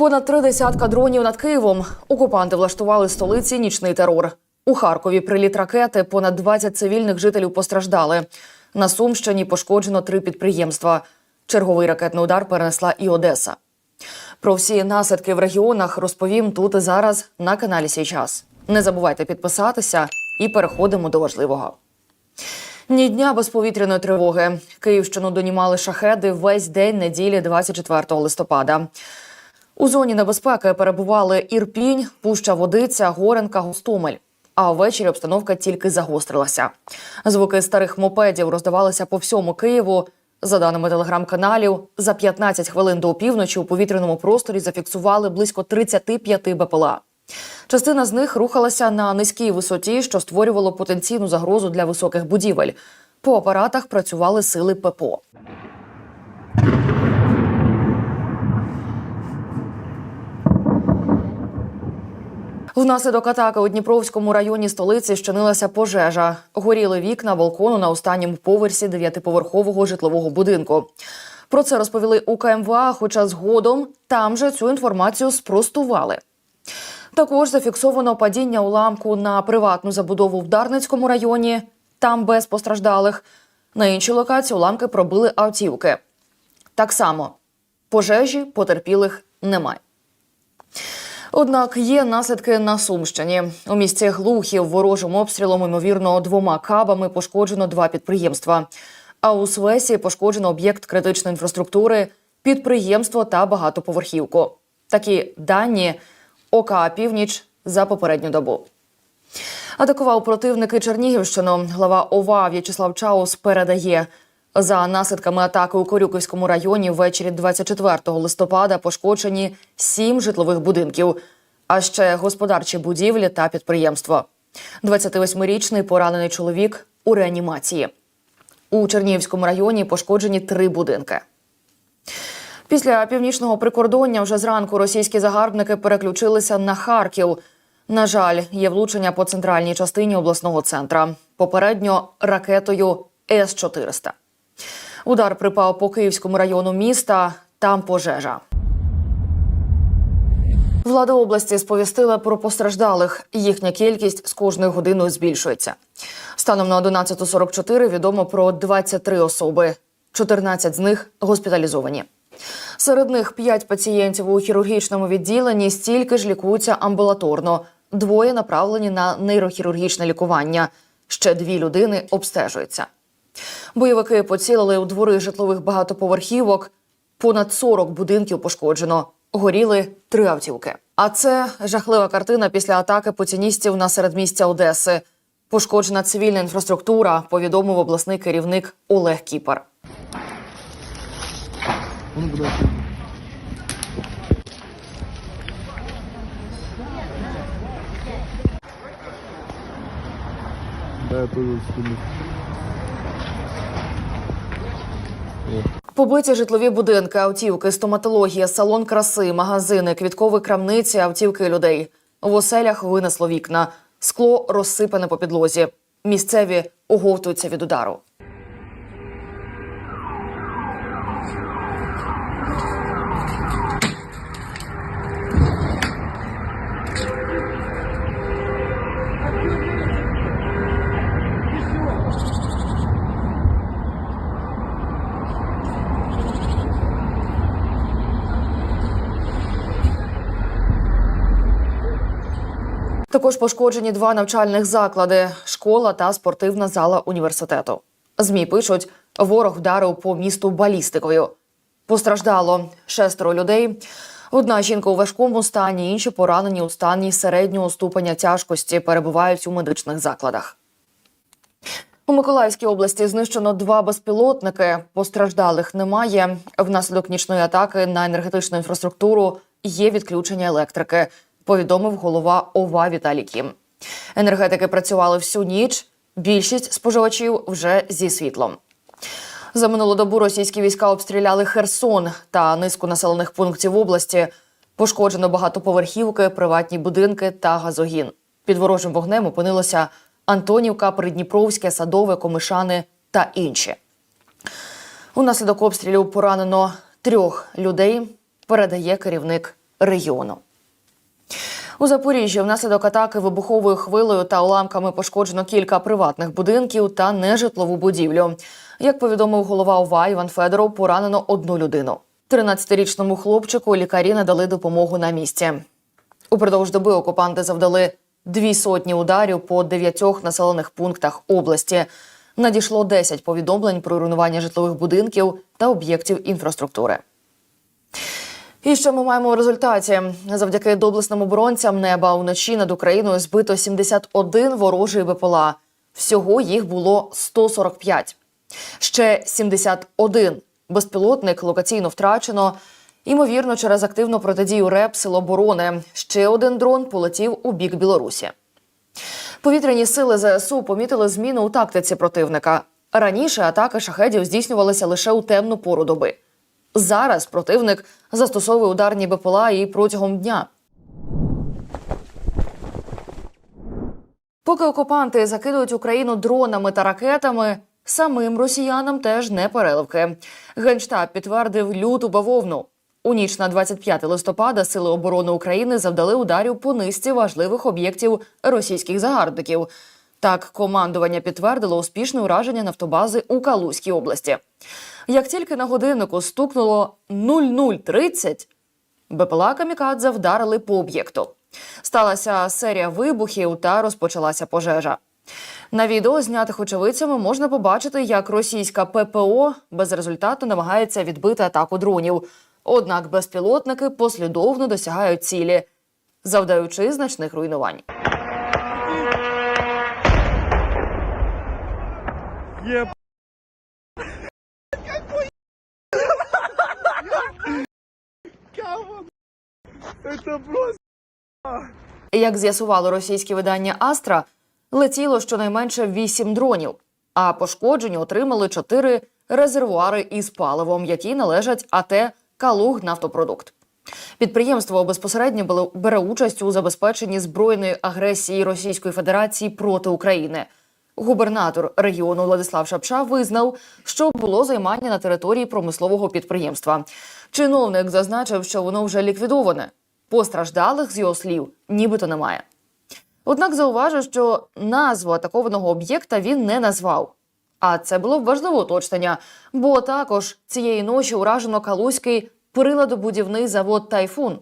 Понад три десятка дронів над Києвом. Окупанти влаштували столиці нічний терор. У Харкові приліт ракети. Понад 20 цивільних жителів постраждали. На Сумщині пошкоджено три підприємства. Черговий ракетний удар перенесла і Одеса. Про всі наслідки в регіонах розповім тут і зараз на каналі Сій час. Не забувайте підписатися і переходимо до важливого. Ні дня без повітряної тривоги. Київщину донімали шахеди весь день неділі 24 листопада. У зоні небезпеки перебували Ірпінь, Пуща Водиця, Горенка, Гостомель. А ввечері обстановка тільки загострилася. Звуки старих мопедів роздавалися по всьому Києву. За даними телеграм-каналів, за 15 хвилин до опівночі у повітряному просторі зафіксували близько 35 БПЛА. Частина з них рухалася на низькій висоті, що створювало потенційну загрозу для високих будівель. По апаратах працювали сили ППО. Внаслідок атаки у Дніпровському районі столиці щинилася пожежа. Горіли вікна балкону на останньому поверсі дев'ятиповерхового житлового будинку. Про це розповіли у КМВА, хоча згодом там же цю інформацію спростували. Також зафіксовано падіння уламку на приватну забудову в Дарницькому районі. Там без постраждалих. На іншій локації уламки пробили автівки. Так само пожежі потерпілих немає. Однак є наслідки на Сумщині. У місті Глухів ворожим обстрілом, ймовірно, двома кабами пошкоджено два підприємства. А у Свесі пошкоджено об'єкт критичної інфраструктури, підприємство та багатоповерхівку. Такі дані ОКА Північ за попередню добу. Атакував противники Чернігівщину. Глава ОВА В'ячеслав Чаус передає. За наслідками атаки у Корюківському районі ввечері 24 листопада пошкоджені сім житлових будинків, а ще господарчі будівлі та підприємства. 28-річний поранений чоловік у реанімації. У Чернігівському районі пошкоджені три будинки. Після північного прикордоння вже зранку російські загарбники переключилися на Харків. На жаль, є влучення по центральній частині обласного центра. Попередньо ракетою С-400. Удар припав по Київському району міста. Там пожежа. Влада області сповістила про постраждалих. Їхня кількість з кожною годиною збільшується. Станом на 11.44 відомо про 23 особи. 14 з них госпіталізовані. Серед них 5 пацієнтів у хірургічному відділенні, стільки ж лікуються амбулаторно. Двоє направлені на нейрохірургічне лікування. Ще дві людини обстежуються. Бойовики поцілили у двори житлових багатоповерхівок. Понад 40 будинків пошкоджено. Горіли три автівки. А це жахлива картина після атаки путіністів на середмістя Одеси. Пошкоджена цивільна інфраструктура, повідомив обласний керівник Олег Кіпар. Да, я Побиті житлові будинки, автівки, стоматологія, салон краси, магазини, квіткові крамниці, автівки людей. В оселях винесло вікна. Скло розсипане по підлозі. Місцеві оговтуються від удару. Також пошкоджені два навчальних заклади: школа та спортивна зала університету. Змі пишуть, ворог вдарив по місту балістикою. Постраждало шестеро людей. Одна жінка у важкому стані, інші поранені у стані середнього ступеня тяжкості перебувають у медичних закладах. У Миколаївській області знищено два безпілотники. Постраждалих немає. Внаслідок нічної атаки на енергетичну інфраструктуру є відключення електрики. Повідомив голова ОВА Віталій Кім. Енергетики працювали всю ніч. Більшість споживачів вже зі світлом. За минулу добу російські війська обстріляли Херсон та низку населених пунктів області. Пошкоджено багатоповерхівки, приватні будинки та газогін. Під ворожим вогнем опинилося Антонівка, Придніпровське, Садове, Комишани та інші. Унаслідок обстрілів поранено трьох людей. Передає керівник регіону. У Запоріжжі внаслідок атаки вибуховою хвилею та уламками пошкоджено кілька приватних будинків та нежитлову будівлю. Як повідомив голова ОВА Іван Федоров, поранено одну людину. 13-річному хлопчику лікарі надали допомогу на місці. Упродовж доби окупанти завдали дві сотні ударів по дев'ятьох населених пунктах області. Надійшло 10 повідомлень про руйнування житлових будинків та об'єктів інфраструктури. І що ми маємо в результаті? Завдяки доблесним оборонцям неба вночі над Україною збито 71 ворожий БПЛА. Всього їх було 145. Ще 71 безпілотник локаційно втрачено. Ймовірно, через активну протидію РЕП Сил оборони. Ще один дрон полетів у бік Білорусі. Повітряні сили ЗСУ помітили зміни у тактиці противника. Раніше атаки шахедів здійснювалися лише у темну пору доби. Зараз противник застосовує ударні БПЛА і протягом дня. Поки окупанти закидують Україну дронами та ракетами, самим росіянам теж не переливки. Генштаб підтвердив люту бавовну. У ніч на 25 листопада сили оборони України завдали ударів по низці важливих об'єктів російських загарбників. Так, командування підтвердило успішне ураження нафтобази у Калузькій області. Як тільки на годиннику стукнуло 00.30, БПЛА Камікадзе вдарили по об'єкту. Сталася серія вибухів та розпочалася пожежа. На відео, знятих очевидцями, можна побачити, як російська ППО безрезультатно намагається відбити атаку дронів. Однак безпілотники послідовно досягають цілі, завдаючи значних руйнувань. Еб... Это просто... Як з'ясувало російське видання Астра, летіло щонайменше вісім дронів, а пошкоджені отримали чотири резервуари із паливом, які належать АТ Калуг Нафтопродукт. Підприємство безпосередньо бере участь у забезпеченні збройної агресії Російської Федерації проти України. Губернатор регіону Владислав Шапша визнав, що було займання на території промислового підприємства. Чиновник зазначив, що воно вже ліквідоване. Постраждалих з його слів нібито немає. Однак зауважив, що назву атакованого об'єкта він не назвав. А це було б важливе уточнення, бо також цієї ночі уражено Калузький приладобудівний завод Тайфун.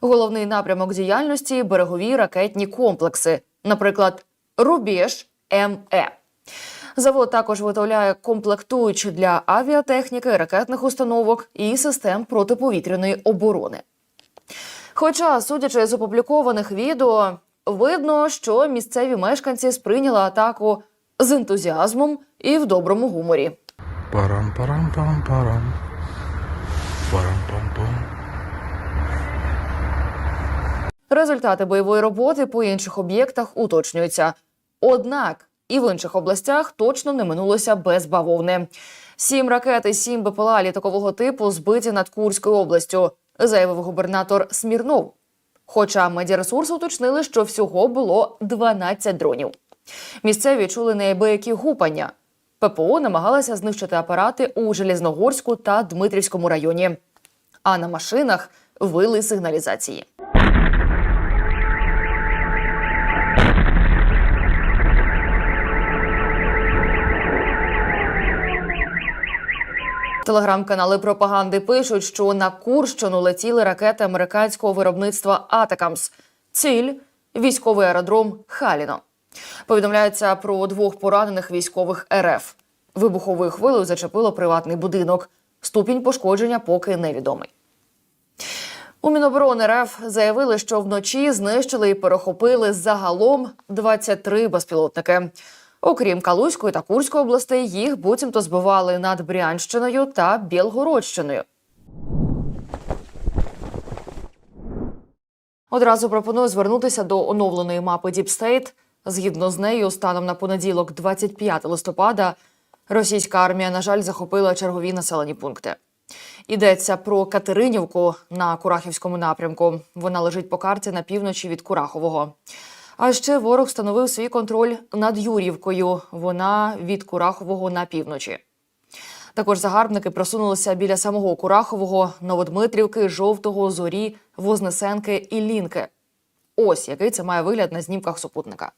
Головний напрямок діяльності берегові ракетні комплекси, наприклад, Рубіж МЕ. Завод також виготовляє комплектуючі для авіатехніки, ракетних установок і систем протиповітряної оборони. Хоча, судячи з опублікованих відео, видно, що місцеві мешканці сприйняли атаку з ентузіазмом і в доброму гуморі. Парам парам парам парам. Парам пам пам. Результати бойової роботи по інших об'єктах уточнюються. Однак і в інших областях точно не минулося без бавовни. Сім ракет і сім БПЛА літакового типу збиті над Курською областю, заявив губернатор Смірнов. Хоча медіаресурси уточнили, що всього було 12 дронів. Місцеві чули неабиякі гупання. ППО намагалася знищити апарати у Железногорську та Дмитрівському районі. А на машинах вили сигналізації. Телеграм-канали пропаганди пишуть, що на Курщину летіли ракети американського виробництва Атакамс. Ціль військовий аеродром Халіно. Повідомляється про двох поранених військових РФ. Вибуховою хвилею зачепило приватний будинок. Ступінь пошкодження поки невідомий. У Міноборони РФ заявили, що вночі знищили і перехопили загалом 23 безпілотники. Окрім Калузької та Курської областей, їх буцімто збивали над Брянщиною та Білгородщиною. Одразу пропоную звернутися до оновленої мапи State. Згідно з нею, станом на понеділок, 25 листопада, російська армія, на жаль, захопила чергові населені пункти. Йдеться про Катеринівку на Курахівському напрямку. Вона лежить по карті на півночі від Курахового. А ще ворог встановив свій контроль над Юрівкою. Вона від Курахового на півночі. Також загарбники просунулися біля самого Курахового, Новодмитрівки, Жовтого, Зорі, Вознесенки і Лінки. Ось який це має вигляд на знімках супутника.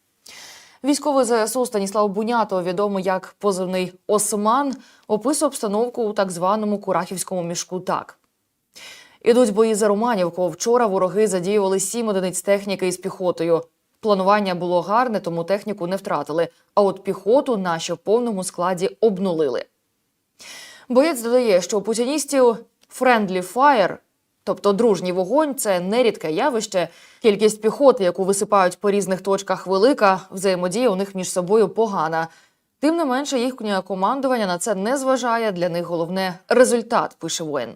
Військовий ЗСУ Станіслав Бунято, відомий як позивний Осман, описує обстановку у так званому Курахівському мішку так. Ідуть бої за Романівку. Вчора вороги задіювали сім одиниць техніки із піхотою. Планування було гарне, тому техніку не втратили. А от піхоту наші в повному складі обнулили. Боєць додає, що у путіністів friendly fire, тобто дружній вогонь, це нерідке явище. Кількість піхоти, яку висипають по різних точках, велика, взаємодія у них між собою погана. Тим не менше, їхнє командування на це не зважає. Для них головне результат, пише воїн.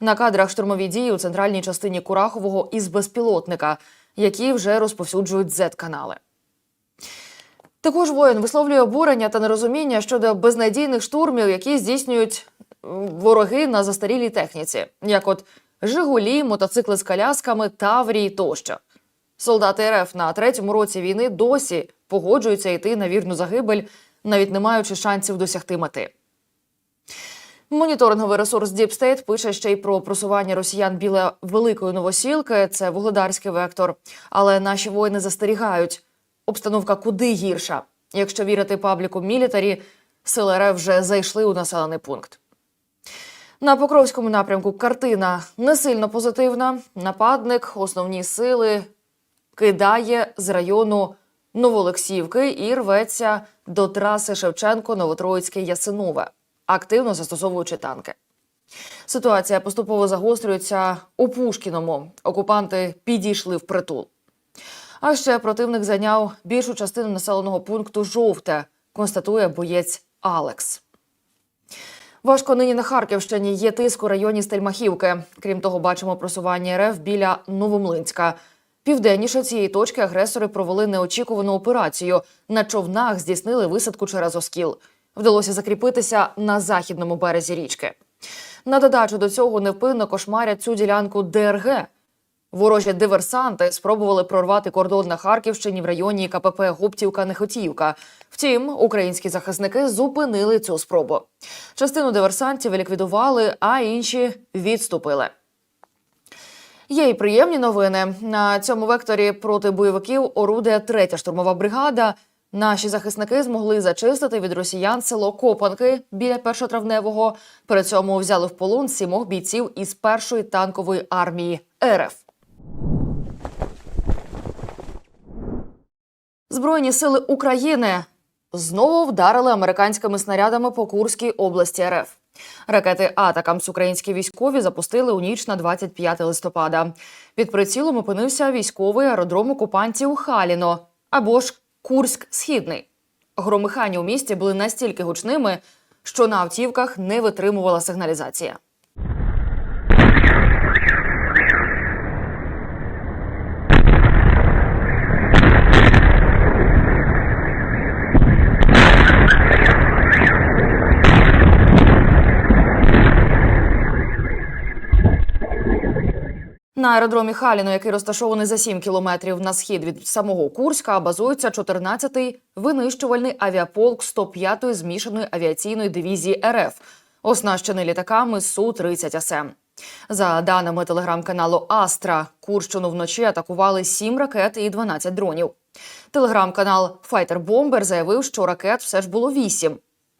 На кадрах штурмові дії у центральній частині Курахового із безпілотника, які вже розповсюджують Z-канали. Також воїн висловлює обурення та нерозуміння щодо безнадійних штурмів, які здійснюють вороги на застарілій техніці, як от Жигулі, мотоцикли з колясками, Таврії тощо. Солдати РФ на третьому році війни досі погоджуються йти на вірну загибель, навіть не маючи шансів досягти мети. Моніторинговий ресурс Deep State пише ще й про просування росіян біля великої новосілки. Це вугледарський вектор. Але наші воїни застерігають. Обстановка куди гірша. Якщо вірити пабліку Мілітарі, сили РФ вже зайшли у населений пункт. На Покровському напрямку картина не сильно позитивна. Нападник основні сили кидає з району Новолексівки і рветься до траси Шевченко Новотроїцьке Ясинове, активно застосовуючи танки. Ситуація поступово загострюється у Пушкіному. Окупанти підійшли в притул. А ще противник зайняв більшу частину населеного пункту жовте, констатує боєць Алекс. Важко нині на Харківщині є тиск у районі Стельмахівки. Крім того, бачимо просування РФ біля Новомлинська. Південніше цієї точки агресори провели неочікувану операцію. На човнах здійснили висадку через Оскіл. Вдалося закріпитися на західному березі річки. На додачу до цього невпинно кошмарять цю ділянку ДРГ. Ворожі диверсанти спробували прорвати кордон на Харківщині в районі КПП Гуптівка-Нехотіївка. Втім, українські захисники зупинили цю спробу. Частину диверсантів ліквідували, а інші відступили. Є і приємні новини. На цьому векторі проти бойовиків орудує третя штурмова бригада. Наші захисники змогли зачистити від росіян село Копанки біля першотравневого. При цьому взяли в полон сімох бійців із першої танкової армії РФ. Збройні сили України знову вдарили американськими снарядами по Курській області РФ. Ракети Атакамс українські військові запустили у ніч на 25 листопада. Під прицілом опинився військовий аеродром окупантів Халіно або ж Курськ Східний. Громихання у місті були настільки гучними, що на автівках не витримувала сигналізація. На аеродромі Халіно, який розташований за 7 кілометрів на схід від самого Курська, базується 14-й винищувальний авіаполк 105-ї змішаної авіаційної дивізії РФ, оснащений літаками Су-30 СМ. За даними телеграм-каналу Астра, Курщину вночі атакували 7 ракет і 12 дронів. Телеграм-канал Fighter Bomber заявив, що ракет все ж було 8.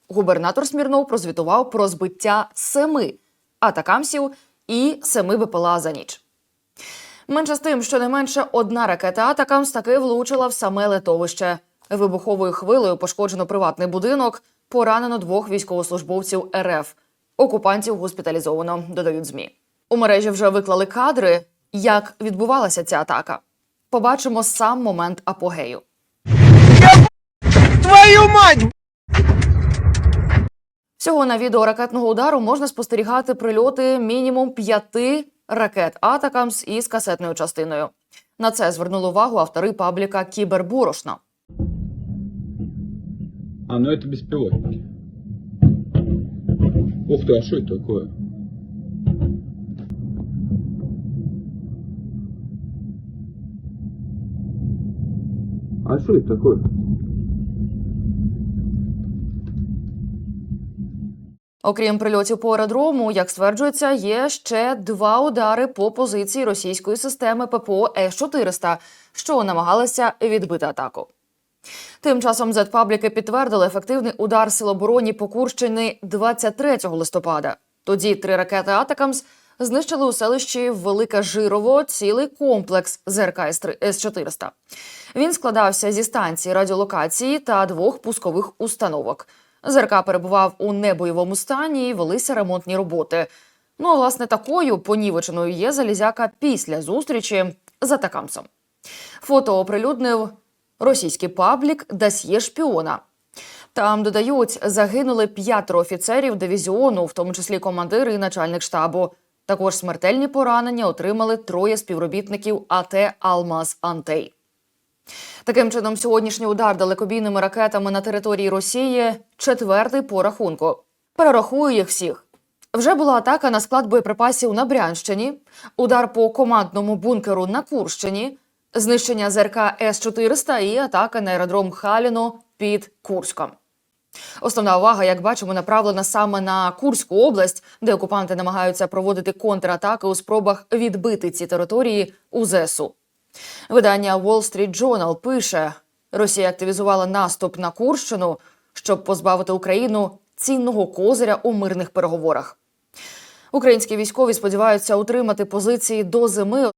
Губернатор Смірнов прозвітував про збиття семи атакамсів і семи БПЛА за ніч. Менше з тим, що не менше одна ракета Атакамс таки влучила в саме литовище. Вибуховою хвилею пошкоджено приватний будинок, поранено двох військовослужбовців РФ. Окупантів госпіталізовано, додають ЗМІ. У мережі вже виклали кадри, як відбувалася ця атака. Побачимо сам момент апогею. Твою мать! Всього на відео ракетного удару можна спостерігати прильоти мінімум п'яти ракет Атакамс із касетною частиною. На це звернули увагу автори пабліка Кіберборошно. А, ну это беспилотники. Ух ты, а что это такое? А что это такое? Окрім прильотів по аеродрому, як стверджується, є ще два удари по позиції російської системи ППО С-400, що намагалися відбити атаку. Тим часом зетпабліки підтвердили ефективний удар сил оборони по Курщині 23 листопада. Тоді три ракети Атакамс знищили у селищі Велике Жирово цілий комплекс ЗРК С-400. Він складався зі станції радіолокації та двох пускових установок. ЗРК перебував у небойовому стані і велися ремонтні роботи. Ну а власне такою понівеченою є залізяка після зустрічі з Атакамсом. Фото оприлюднив російський паблік Дасьє шпіона. Там додають, загинули п'ятеро офіцерів дивізіону, в тому числі командир і начальник штабу. Також смертельні поранення отримали троє співробітників АТ Алмаз Антей. Таким чином, сьогоднішній удар далекобійними ракетами на території Росії четвертий по рахунку. Перерахую їх всіх. Вже була атака на склад боєприпасів на Брянщині, удар по командному бункеру на Курщині, знищення ЗРК С-400 і атака на аеродром Халіно під Курском. Основна увага, як бачимо, направлена саме на Курську область, де окупанти намагаються проводити контратаки у спробах відбити ці території у ЗСУ. Видання Wall Street Journal пише: Росія активізувала наступ на Курщину, щоб позбавити Україну цінного козиря у мирних переговорах. Українські військові сподіваються утримати позиції до зими.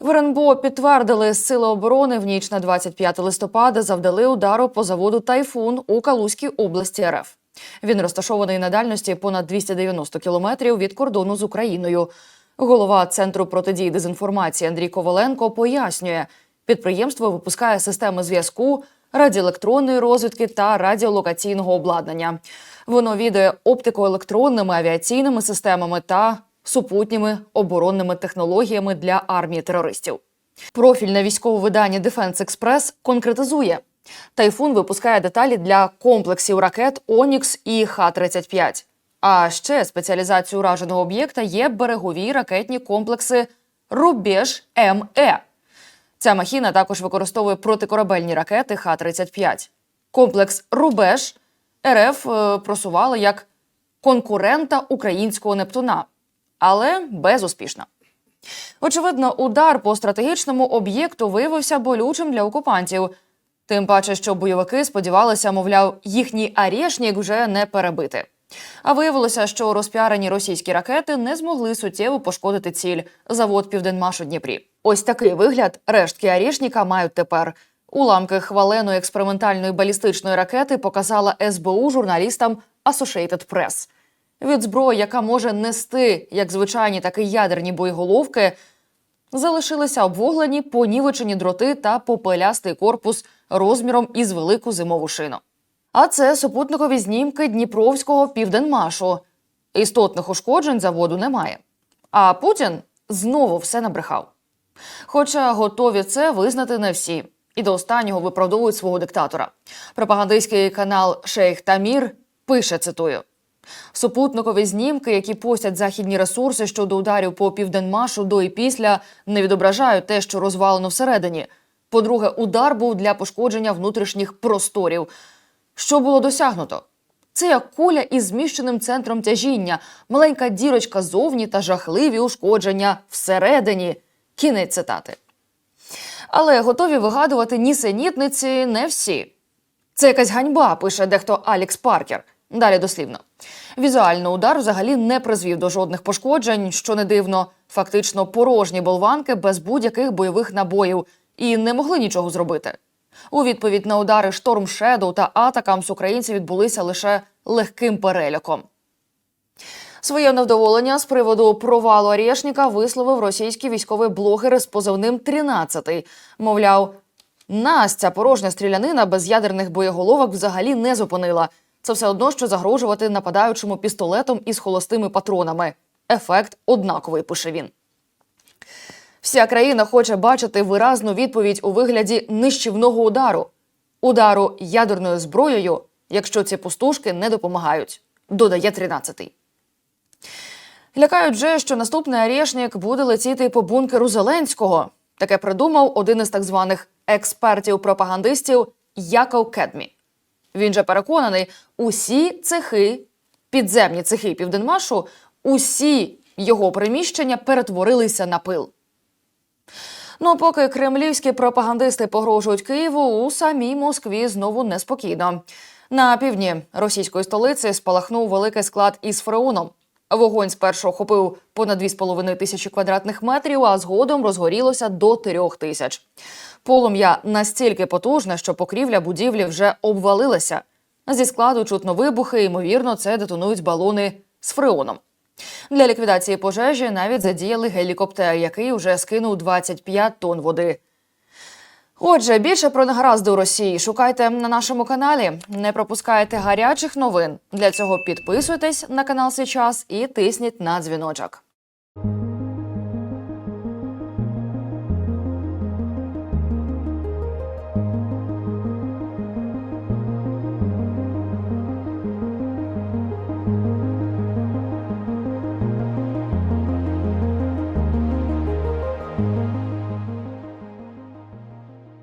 В РНБО підтвердили, сили оборони в ніч на 25 листопада завдали удару по заводу Тайфун у Калузькій області РФ. Він розташований на дальності понад 290 кілометрів від кордону з Україною. Голова центру протидії дезінформації Андрій Коваленко пояснює, підприємство випускає системи зв'язку, радіоелектронної розвідки та радіолокаційного обладнання. Воно відає оптико-електронними авіаційними системами та супутніми оборонними технологіями для армії терористів. Профільне військове видання Defense Express конкретизує. Тайфун випускає деталі для комплексів ракет Онікс і Х-35. А ще спеціалізацією ураженого об'єкта є берегові ракетні комплекси Рубеж МЕ. Ця махіна також використовує протикорабельні ракети Х-35. Комплекс Рубеж РФ е, просувала як конкурента українського Нептуна, але безуспішно. Очевидно, удар по стратегічному об'єкту виявився болючим для окупантів. Тим паче, що бойовики сподівалися, мовляв, їхній арешнік вже не перебити. А виявилося, що розпіарені російські ракети не змогли суттєво пошкодити ціль завод Південмаш у Дніпрі. Ось такий вигляд рештки Арішніка мають тепер. Уламки хваленої експериментальної балістичної ракети показала СБУ журналістам Associated Press. Від зброї, яка може нести як звичайні, так і ядерні боєголовки, залишилися обвуглені понівечені дроти та попелястий корпус розміром із велику зимову шину. А це супутникові знімки Дніпровського південмашу. Істотних ушкоджень заводу немає. А Путін знову все набрехав. Хоча готові це визнати не всі, і до останнього виправдовують свого диктатора. Пропагандистський канал Шейх Тамір пише: цитую. Супутникові знімки, які постять західні ресурси щодо ударів по південмашу до і після, не відображають те, що розвалено всередині. По-друге, удар був для пошкодження внутрішніх просторів. Що було досягнуто? Це як куля із зміщеним центром тяжіння, маленька дірочка зовні та жахливі ушкодження всередині. Кінець цитати. Але готові вигадувати нісенітниці не всі. Це якась ганьба, пише дехто Алікс Паркер. Далі дослівно. Візуально удар взагалі не призвів до жодних пошкоджень, що не дивно, фактично порожні болванки без будь-яких бойових набоїв і не могли нічого зробити. У відповідь на удари Шторм Шедоу та Атакамс українці відбулися лише легким переляком. Своє невдоволення з приводу провалу Арєшніка висловив російський військовий блогер з позивним «13». Мовляв, нас ця порожня стрілянина без ядерних боєголовок взагалі не зупинила. Це все одно, що загрожувати нападаючому пістолетом із холостими патронами. Ефект однаковий, пише він. Вся країна хоче бачити виразну відповідь у вигляді нищівного удару, удару ядерною зброєю, якщо ці пустушки не допомагають, додає 13-й. Лякають же, що наступний Арєшнік буде летіти по бункеру Зеленського. Таке придумав один із так званих експертів-пропагандистів Яков Кедмі. Він же переконаний, усі цехи, підземні цехи Південмашу, усі його приміщення перетворилися на пил. Ну, поки кремлівські пропагандисти погрожують Києву, у самій Москві знову неспокійно. На півдні російської столиці спалахнув великий склад із фреоном. Вогонь спершу охопив понад 2,5 тисячі квадратних метрів, а згодом розгорілося до 3 тисяч. Полум'я настільки потужне, що покрівля будівлі вже обвалилася. Зі складу чутно вибухи, ймовірно, це детонують балони з фреоном. Для ліквідації пожежі навіть задіяли гелікоптер, який вже скинув 25 тонн води. Отже, більше про негаразди у Росії шукайте на нашому каналі. Не пропускайте гарячих новин. Для цього підписуйтесь на канал Сейчас і тисніть на дзвіночок.